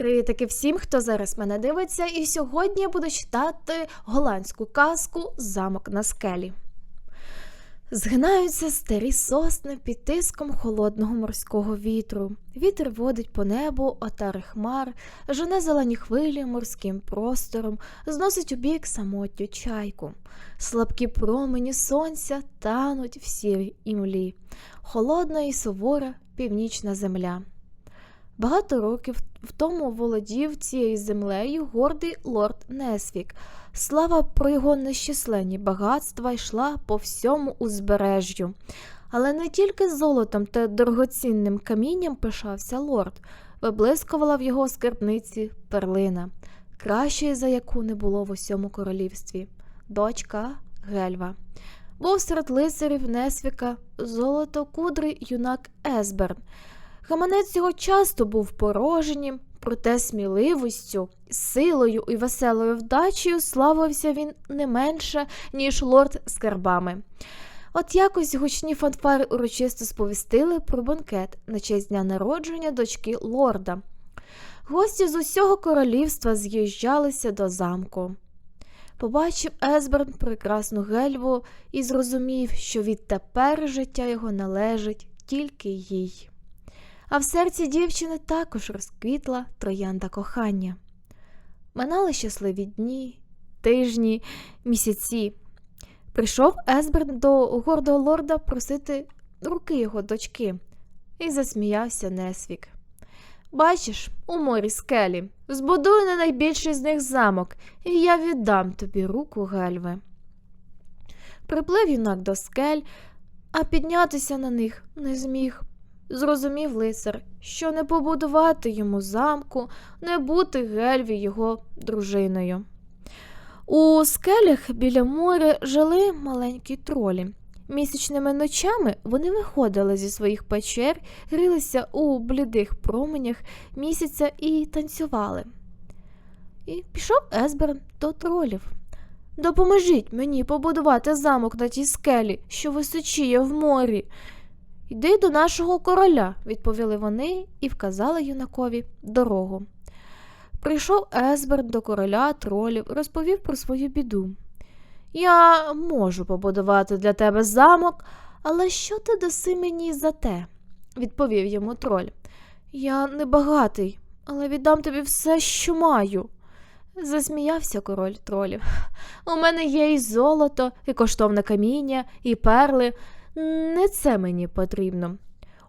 Привітики всім, хто зараз мене дивиться, і сьогодні я буду читати голландську казку Замок на скелі. Згинаються старі сосни під тиском холодного морського вітру. Вітер водить по небу отари хмар, жене зелені хвилі морським простором, зносить у бік самотню чайку. Слабкі промені сонця тануть в сірій імлі, холодна і сувора північна земля. Багато років в тому володів цією землею гордий лорд Несвік. Слава про його нещисленні багатства йшла по всьому узбережжю. Але не тільки золотом та дорогоцінним камінням пишався лорд, виблискувала в його скарбниці перлина, кращої за яку не було в усьому королівстві дочка Гельва. Був серед лицарів Несвіка золотокудрий юнак Есберн. Гаманець його часто був порожнім, проте сміливістю, силою і веселою вдачею славився він не менше, ніж лорд з карбами. От якось гучні фанфари урочисто сповістили про банкет на честь дня народження дочки лорда. Гості з усього королівства з'їжджалися до замку. Побачив Есберн прекрасну гельву і зрозумів, що відтепер життя його належить тільки їй а в серці дівчини також розквітла троянда кохання. Минали щасливі дні, тижні, місяці. Прийшов Есберн до гордого лорда просити руки його дочки, і засміявся Несвік. Бачиш, у морі скелі, збудую на найбільший з них замок, і я віддам тобі руку гельви. Приплив юнак до скель, а піднятися на них не зміг. Зрозумів лицар, що не побудувати йому замку, не бути гельві його дружиною. У скелях біля моря жили маленькі тролі. Місячними ночами вони виходили зі своїх печер, грілися у блідих променях місяця і танцювали. І пішов Есберн до тролів. Допоможіть мені побудувати замок на тій скелі, що височіє в морі. Йди до нашого короля, відповіли вони і вказали юнакові дорогу. Прийшов Есберн до короля тролів, розповів про свою біду. Я можу побудувати для тебе замок, але що ти даси мені за те? відповів йому троль. Я не багатий, але віддам тобі все, що маю. Засміявся король тролів. У мене є і золото, і коштовне каміння, і перли. Не це мені потрібно.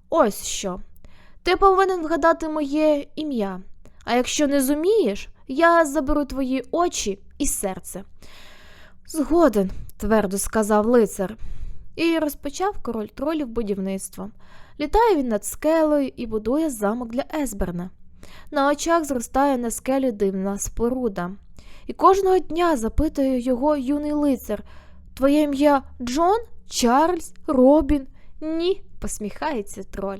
Ось що. Ти повинен вгадати моє ім'я, а якщо не зумієш, я заберу твої очі і серце. Згоден, твердо сказав лицар, і розпочав король тролів будівництво. Літає він над скелею і будує замок для Есберна. На очах зростає на скелі дивна споруда. І кожного дня запитує його юний лицар Твоє ім'я Джон? Чарльз, Робін. Ні, посміхається троль.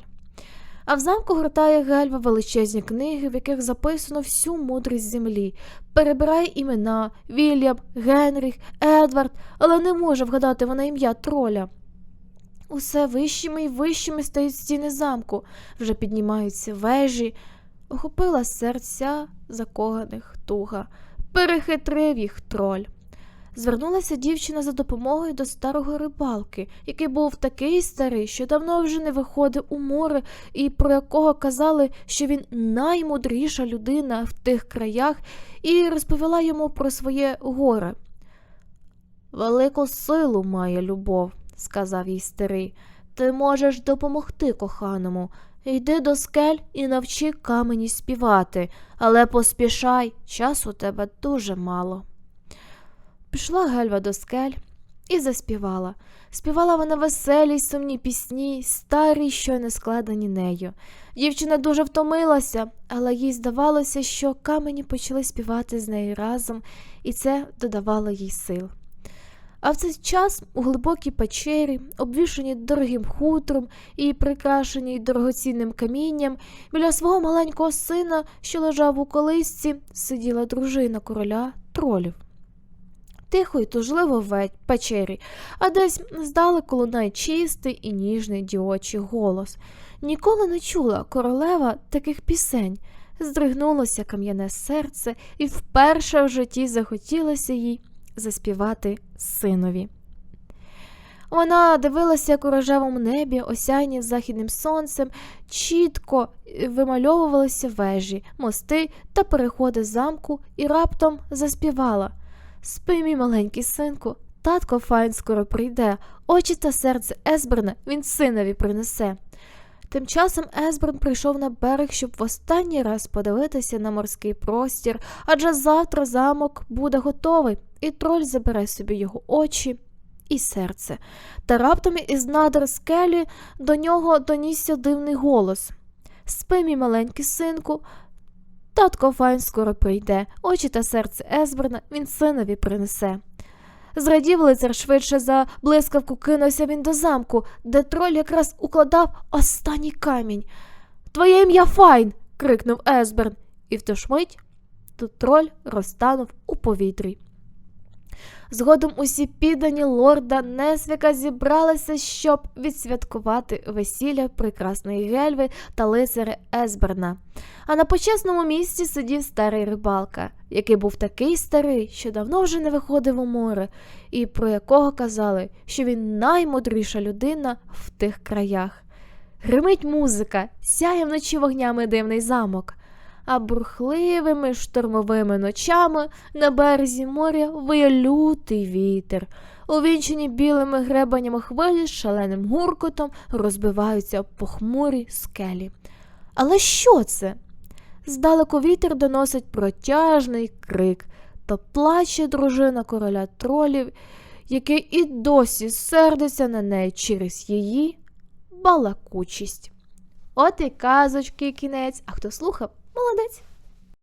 А в замку гортає гельва величезні книги, в яких записано всю мудрість землі, перебирає імена Вільям, Генріх, Едвард, але не може вгадати вона ім'я троля. Усе вищими і вищими стають стіни замку, вже піднімаються вежі, охопила серця закоганих туга, перехитрив їх троль. Звернулася дівчина за допомогою до старого рибалки, який був такий старий, що давно вже не виходив у море, і про якого казали, що він наймудріша людина в тих краях, і розповіла йому про своє горе. Велику силу має любов, сказав їй старий. Ти можеш допомогти коханому. Йди до скель і навчи камені співати, але поспішай, часу тебе дуже мало. Пішла Гельва до скель і заспівала. Співала вона веселі й сумні пісні, старі, що не складені нею. Дівчина дуже втомилася, але їй здавалося, що камені почали співати з нею разом, і це додавало їй сил. А в цей час у глибокій печері, обвішаній дорогим хутром і прикрашеній дорогоцінним камінням, біля свого маленького сина, що лежав у колисці, сиділа дружина короля тролів тихо й тужливо в печері, а десь здалеку лунає чистий і ніжний дівочий голос. Ніколи не чула королева таких пісень. здригнулося кам'яне серце, і вперше в житті захотілося їй заспівати синові. Вона дивилася, як у рожевому небі, осяйні західним сонцем, чітко вимальовувалися вежі, мости та переходи замку, і раптом заспівала Спи, мій маленький синку, татко Файн скоро прийде, очі та серце Есберна він синові принесе. Тим часом Есберн прийшов на берег, щоб в останній раз подивитися на морський простір, адже завтра замок буде готовий, і троль забере собі його очі і серце. Та раптом із надр скелі до нього донісся дивний голос Спи, мій маленький синку, татко Файн скоро прийде, очі та серце Есберна він синові принесе. Зрадів лицар швидше за блискавку кинувся він до замку, де троль якраз укладав останній камінь. Твоє ім'я Файн. крикнув Есберн, і в ту ж мить тут троль розтанув у повітрі. Згодом усі піддані лорда Несвіка зібралися, щоб відсвяткувати весілля прекрасної Гельви та лицаря Есберна. А на почесному місці сидів старий рибалка, який був такий старий, що давно вже не виходив у море, і про якого казали, що він наймудріша людина в тих краях. Гримить музика, сяє вночі вогнями дивний замок. А бурхливими штормовими ночами на березі моря виє лютий вітер. Увінчені білими гребанями хвилі з шаленим гуркотом розбиваються похмурі скелі. Але що це? Здалеку вітер доносить протяжний крик, то плаче дружина короля тролів, який і досі сердиться на неї через її балакучість. От і казочки кінець, а хто слухав, молодець.